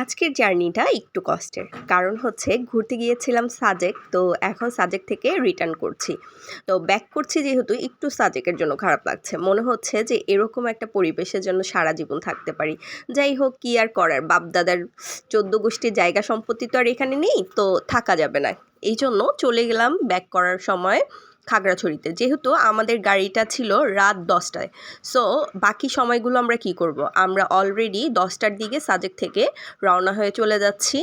আজকের জার্নিটা একটু কষ্টের। কারণ হচ্ছে ঘুরতে গিয়েছিলাম সাজেক, তো এখন সাজেক থেকে রিটার্ন করছি। তো ব্যাক করছি যেহেতু একটু সাজেকের জন্য খারাপ লাগছে। মনে হচ্ছে যে এরকম একটা পরিবেশের জন্য সারা জীবন থাকতে পারি। যাই হোক, কি আর করার? বাপদাদার চোদ্দ গোষ্ঠীর জায়গা সম্পত্তি তো আর এখানে নেই, তো থাকা যাবে না। এই জন্য চলে গেলাম ব্যাক করার সময়। খাগড়াছড়িতে। যেহেতু আমাদের গাড়িটা ছিল রাত দশটায়। সো বাকি সময়গুলো আমরা কি করব? আমরা অলরেডি দশটার দিকে সাজেক থেকে রওনা হয়ে চলে যাচ্ছি।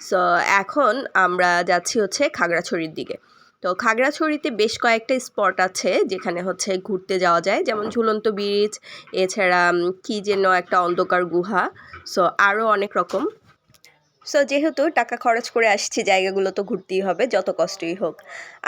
সো এখন আমরা যাচ্ছি হচ্ছে খাগড়াছড়ির দিকে। তো খাগড়াছড়িতে বেশ কয়েকটা স্পট আছে যেখানে হচ্ছে ঘুরতে যাওয়া যায়। যেমন ঝুলন্ত ব্রিজ এছাড়া কি যেন একটা অন্ধকার গুহা। সো আরও অনেক রকম। সো যেহেতু টাকা খরচ করে আসছি, জায়গাগুলো তো ঘুরতেই হবে, যত কষ্টই হোক।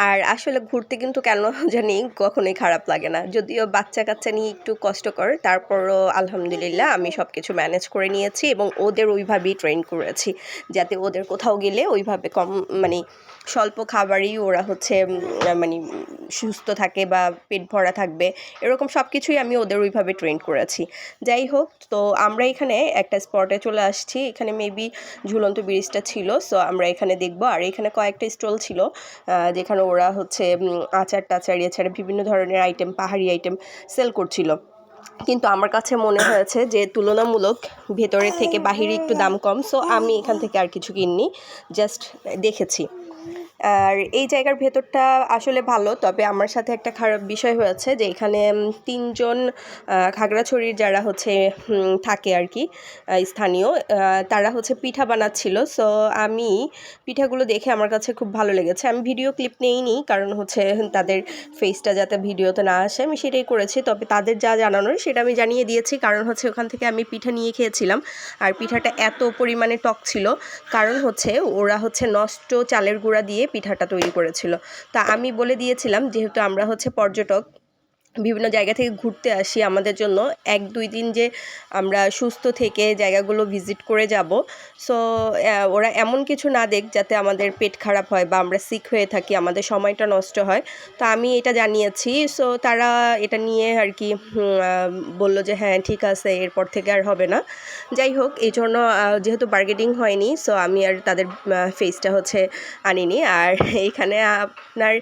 আর আসলে ঘুরতে কিন্তু কেন জানি কখনোই খারাপ লাগে না। যদিও বাচ্চা কাচ্চা নিয়ে একটু কষ্টকর, তারপরও আলহামদুলিল্লাহ আমি সব কিছু ম্যানেজ করে নিয়েছি এবং ওদের ওইভাবেই ট্রেন করেছি। যাতে ওদের কোথাও গেলে ওইভাবে কম মানে স্বল্প খাবারই ওরা হচ্ছে মানে সুস্থ থাকে বা পেট ভরা থাকবে, এরকম সব কিছুই আমি ওদের ওইভাবে ট্রেন করেছি। যাই হোক, তো আমরা এখানে একটা স্পটে চলে আসছি, এখানে মেবি ঝুলন্ত ব্রিজটা ছিল সো আমরা এখানে দেখব। আর এখানে কয়েকটা স্টল ছিল যেখানে ওরা হচ্ছে আচার টাচার এছাড়া বিভিন্ন ধরনের আইটেম পাহাড়ি আইটেম সেল করছিল। কিন্তু আমার কাছে মনে হয়েছে যে তুলনামূলক ভেতরের থেকে বাহিরে একটু দাম কম সো আমি এখান থেকে আর কিছু কিনিনি জাস্ট দেখেছি। আর এই জায়গার ভেতরটা আসলে ভালো, তবে আমার সাথে একটা খারাপ বিষয় হয়েছে যে এখানে তিনজন খাগড়াছড়ির যারা হচ্ছে থাকে আর কি স্থানীয় তারা হচ্ছে পিঠা বানাচ্ছিল। সো আমি পিঠাগুলো দেখে আমার কাছে খুব ভালো লেগেছে। আমি ভিডিও ক্লিপ নেইনি, কারণ হচ্ছে তাদের ফেসটা যাতে ভিডিওতে না আসে, আমি সেটাই করেছি। তবে তাদের যা জানানোর, সেটা আমি জানিয়ে দিয়েছি। কারণ হচ্ছে ওখান থেকে আমি পিঠা নিয়ে খেয়েছিলাম। আর পিঠাটা এত পরিমাণে টক ছিল। কারণ হচ্ছে ওরা হচ্ছে নষ্ট চালের গুঁড়া দিয়ে পিঠাটা তৈরি করেছিল। তা আমি বলে দিয়েছিলাম যেহেতু আমরা হচ্ছে পর্যটক বিভিন্ন জায়গা থেকে ঘুরতে আসি আমাদের জন্য। এক, দুই দিন যে আমরা সুস্থ থেকে জায়গাগুলো ভিজিট করে যাব। সো ওরা এমন কিছু না দেখ যাতে আমাদের পেট খারাপ হয় বা আমরা সিক হয়ে থাকি, আমাদের সময়টা নষ্ট হয়। তো আমি এটা জানিয়েছি। সো তারা এটা নিয়ে আর কি বলল যে হ্যাঁ ঠিক আছে, এরপর থেকে আর হবে না। যাই হোক, এই জন্য যেহেতু বার্গেটিং হয়নি সো আমি আর তাদের ফেসটা হচ্ছে আনিনি। আর এইখানে আপনার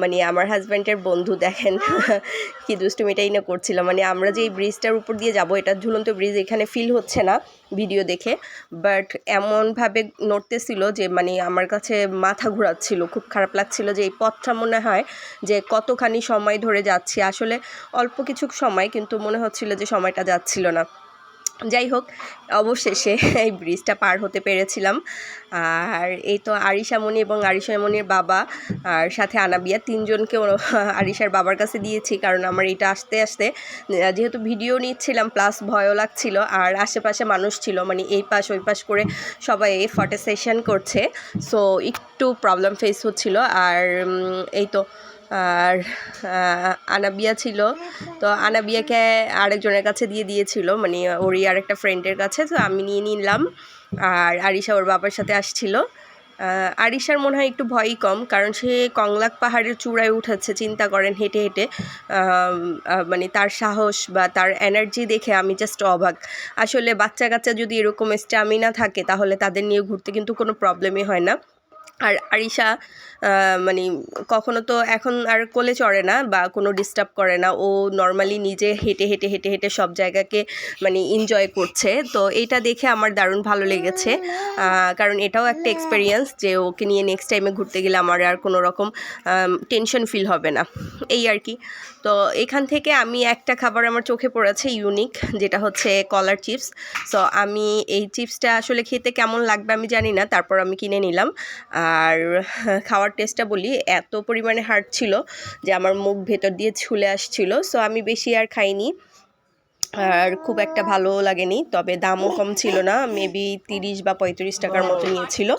মানে আমার হাজব্যান্ডের বন্ধু দেখেন কি দুষ্টুমিটাই না করছিলাম মানে আমরা যে এই ব্রিজটার উপর দিয়ে যাব, এটা ঝুলন্ত ব্রিজ এখানে ফিল হচ্ছে না ভিডিও দেখে। বাট এমনভাবে নড়তেছিল যে মানে আমার কাছে মাথা ঘোরাচ্ছিল, খুব খারাপ লাগছিল যে এই পথটা মনে হয় যে কতখানি সময় ধরে যাচ্ছি। আসলে অল্প কিছু সময়, কিন্তু মনে হচ্ছিল যে সময়টা যাচ্ছিল না। যাই হোক, অবশেষে এই ব্রিজটা পার হতে পেরেছিলাম। আর এই তো আরিশামণি এবং আরিশামণির বাবা আর সাথে আনাবিয়া, তিনজনকে আরিশার বাবার কাছে দিয়েছি, কারণ আমার এটা আসতে আসতে যেহেতু ভিডিও নিচ্ছিলাম প্লাস ভয়ও লাগছিল, আর আশেপাশে মানুষ ছিল মানে এই পাশ ওই পাশ করে সবাই ফটো সেশন করছে। সো একটু প্রবলেম ফেস হচ্ছিল, আর এই তো আর আনাবিয়া ছিল। তো আনাবিয়াকে আরেকজনের কাছে দিয়ে দিয়েছিল মানে ওরই আরেকটা ফ্রেন্ডের কাছে, তো আমি নিয়ে নিলাম। আর আরিশা ওর বাবার সাথে আসছিল। আরিশার মনে হয় একটু ভয়ই কম, কারণ সে কংলাক পাহাড়ের চূড়ায় উঠেছে, চিন্তা করেন হেঁটে হেঁটে। মানে তার সাহস বা তার এনার্জি দেখে আমি জাস্ট অবাক। আসলে বাচ্চা কাচ্চা যদি এরকম স্ট্যামিনা থাকে, তাহলে তাদের নিয়ে ঘুরতে কিন্তু কোনো প্রবলেমই হয় না। আর আরিশা মানে কখনো তো এখন আর কোলে চড়ে না বা কোনো ডিস্টার্ব করে না। ও নর্মালি নিজে হেঁটে হেঁটে হেঁটে হেঁটে সব জায়গাকে মানে এনজয় করছে। তো এটা দেখে আমার দারুণ ভালো লেগেছে। কারণ এটাও একটা এক্সপিরিয়েন্স যে ওকে নিয়ে নেক্সট টাইমে ঘুরতে গেলে আমার আর কোনো রকম টেনশন ফিল হবে না। এই আর কি। তো এখান থেকে আমি একটা খাবার আমার চোখে পড়েছে ইউনিক যেটা হচ্ছে কলার চিপস সো আমি এই চিপসটা আসলে খেতে কেমন লাগবে আমি জানি না। তারপর আমি কিনে নিলাম। আর খাওয়ার টেস্টটা বলি, এত পরিমাণে হার্ড ছিল যে আমার মুখ ভেতর দিয়ে ছুলে আসছিল। সো আমি বেশি আর খাইনি। আর খুব একটা ভালো লাগেনি, তবে দামও কম ছিল না মেবি তিরিশ বা পঁয়ত্রিশ টাকার মতো নিয়েছিল।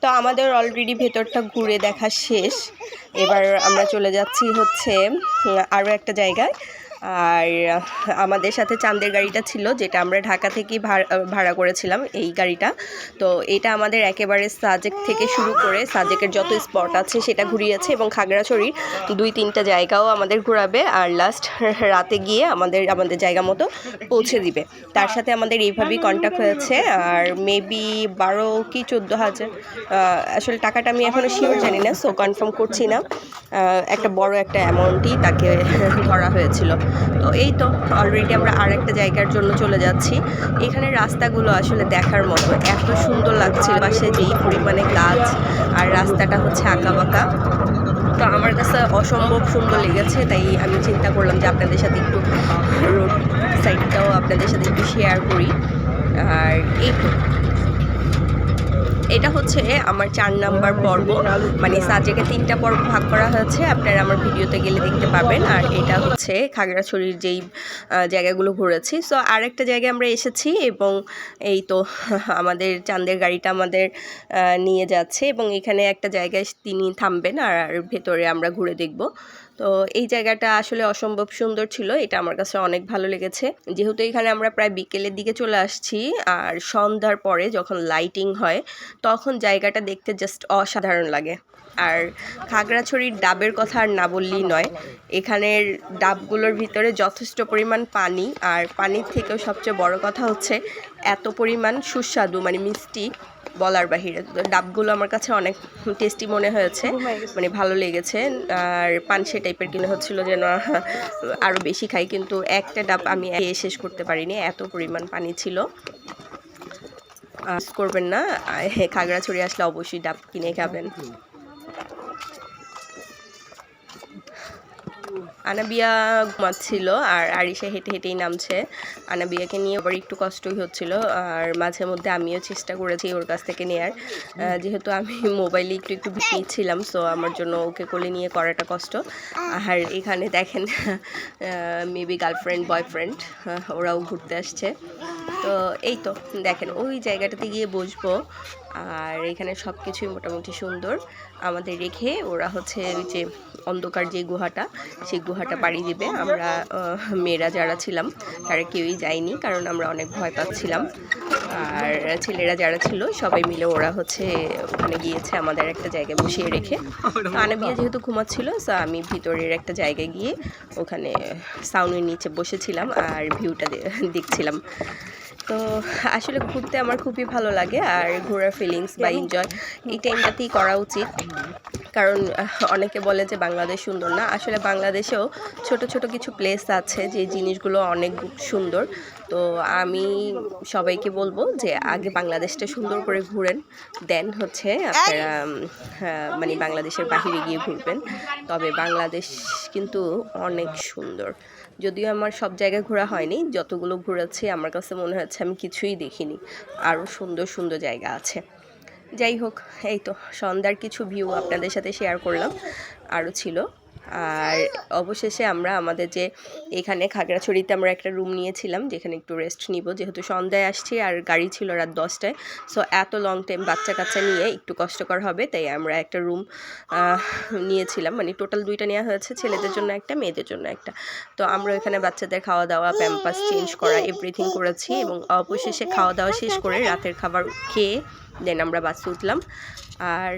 তো আমাদের অলরেডি ভেতরটা ঘুরে দেখা শেষ। এবার আমরা চলে যাচ্ছি হচ্ছে আরও একটা জায়গায়। আর আমাদের সাথে চাঁদের গাড়িটা ছিল, যেটা আমরা ঢাকা ভাড়া ভাড়া করেছিলাম এই গাড়িটা। তো এটা আমাদের একেবারে সাজেক থেকে শুরু করে সাজেকের যত স্পট আছে সেটা ঘুরিয়েছে এবং খাগড়াছড়ির দুই, তিনটা জায়গাও আমাদের ঘোরাবে আর লাস্ট রাতে গিয়ে আমাদের আমাদের জায়গা মতো পৌঁছে দিবে। তার সাথে আমাদের এইভাবেই কন্ট্যাক্ট হয়েছে আর মেবি বারো কি চোদ্দ হাজার আসলে টাকাটা আমি এখনও শিওর জানি না সো কনফার্ম করছি না। একটা বড় একটা অ্যামাউন্টই তাকে ধরা হয়েছিল। তো এই তো অলরেডি আমরা আর একটা জায়গার জন্য চলে যাচ্ছি। এখানে রাস্তাগুলো আসলে দেখার মতো, এত সুন্দর লাগছে। পাশে যেই পরিমাণে গাছ আর রাস্তাটা হচ্ছে আঁকা বাঁকা তো আমার কাছে অসম্ভব সুন্দর লেগেছে, তাই আমি চিন্তা করলাম যে আপনাদের সাথে একটু রোড সাইডটাও আপনাদের সাথে একটু শেয়ার করি। আর এই তো। এটা হচ্ছে আমার চার নাম্বার পর্ব। মানে সাজেকে তিনটা পর্ব ভাগ করা হয়েছে। আপনারা আমার ভিডিওতে গেলে দেখতে পাবেন। আর এটা হচ্ছে খাগড়াছড়ির যেই জায়গাগুলো ঘুরেছি। সো আরেকটা জায়গায় আমরা এসেছি এবং এই তো আমাদের চাঁদের গাড়িটা আমাদের নিয়ে যাচ্ছে এবং এখানে একটা জায়গায় তিনি থামবেন আর ভেতরে আমরা ঘুরে দেখব। তো এই জায়গাটা আসলে অসম্ভব সুন্দর ছিল, এটা আমার কাছে অনেক ভালো লেগেছে। যেহেতু এখানে আমরা প্রায় বিকেলের দিকে চলে আসছি, আর সন্ধ্যার পরে যখন লাইটিং হয়, তখন জায়গাটা দেখতে জাস্ট অসাধারণ লাগে। আর খাগড়াছড়ির ডাবের কথা আর না বললেই নয়, এখানের ডাবগুলোর ভিতরে যথেষ্ট পরিমাণ পানি, আর পানির থেকেও সবচেয়ে বড় কথা হচ্ছে, এত পরিমাণ সুস্বাদু মানে মিষ্টি। বলার বাহিরে। ডাবগুলো আমার কাছে অনেক টেস্টি মনে হয়েছে মানে ভালো লেগেছে। আর পানসে টাইপের কিনে হচ্ছিল যেন আরও বেশি খাই কিন্তু একটা ডাব আমি শেষ করতে পারিনি এত পরিমাণ পানি ছিল। করবেন না খাগড়াছড়ি আসলে অবশ্যই ডাব কিনে খাবেন। আনাবিয়া ঘুমাচ্ছিল আর আরিশা হেঁটে হেঁটেই নামছে। আনাবিয়াকে নিয়ে আবার একটু কষ্টই হচ্ছিল আর মাঝে মধ্যে আমিও চেষ্টা করেছি ওর কাছ থেকে নেয়ার। যেহেতু আমি মোবাইলে একটু একটু নিচ্ছিলাম সো আমার জন্য ওকে কোলে নিয়ে করাটা কষ্ট। আর এখানে দেখেন মেবি গার্লফ্রেন্ড বয়ফ্রেন্ড ওরাও ঘুরতে আসছে। তো এই তো, দেখেন, ওই জায়গাটাতে গিয়ে বসবো। আর এখানে সব কিছুই মোটামুটি সুন্দর। আমাদের রেখে ওরা হচ্ছে ওই যে অন্ধকার যে গুহাটা, সেই গুহাটা পাড়ি দিবে। আমরা মেয়েরা যারা ছিলাম, তারা কেউই যায়নি, কারণ আমরা অনেক ভয় পাচ্ছিলাম। আর ছেলেরা যারা ছিল, সবাই মিলে ওরা হচ্ছে ওখানে গিয়েছে আমাদের একটা জায়গায় বসিয়ে রেখে। আনাবিয়া যেহেতু ঘুমাচ্ছিল তো আমি ভিতরের একটা জায়গায় গিয়ে ওখানে সাউনের নিচে বসেছিলাম আর ভিউটা দেখছিলাম। তো আসলে ঘুরতে আমার খুবই ভালো লাগে আর ঘোরার ফিলিংস বা এনজয় এই টাইমটাতেই করা উচিত। কারণ অনেকে বলে যে বাংলাদেশ সুন্দর না। আসলে বাংলাদেশেও ছোট ছোট কিছু প্লেস আছে যে জিনিসগুলো অনেক সুন্দর। তো আমি সবাইকে বলব যে আগে বাংলাদেশটা সুন্দর করে ঘুরেন। দেন হচ্ছে আপনারা হ্যাঁ, মানে বাংলাদেশের বাহিরে গিয়ে ঘুরবেন। তবে বাংলাদেশ কিন্তু অনেক সুন্দর। যদিও আমার সব জায়গায় ঘোরা হয়নি, যতগুলো ঘুরেছি আমার কাছে মনে হচ্ছে আমি কিছুই দেখিনি আরও সুন্দর সুন্দর জায়গা আছে। যাই হোক, এই তো সন্ধ্যার কিছু ভিউ আপনাদের সাথে শেয়ার করলাম আরও ছিল। আর অবশেষে আমরা আমাদের যে এখানে খাগড়াছড়িতে আমরা একটা রুম নিয়েছিলাম, যেখানে একটু রেস্ট নিব। যেহেতু সন্ধ্যায় আসছি আর গাড়ি ছিল রাত দশটায় সো এত লং টাইম বাচ্চা কাচ্চা নিয়ে একটু কষ্টকর হবে, তাই আমরা একটা রুম নিয়েছিলাম। মানে টোটাল দুইটা নেওয়া হয়েছে, ছেলেদের জন্য একটা, মেয়েদের জন্য একটা। তো আমরা এখানে বাচ্চাদের খাওয়া দাওয়া প্যাম্পাস চেঞ্জ করা এভরিথিং করেছি এবং অবশেষে খাওয়া দাওয়া শেষ করে রাতের খাবার খেয়ে দেন আমরা বাসে উঠলাম। আর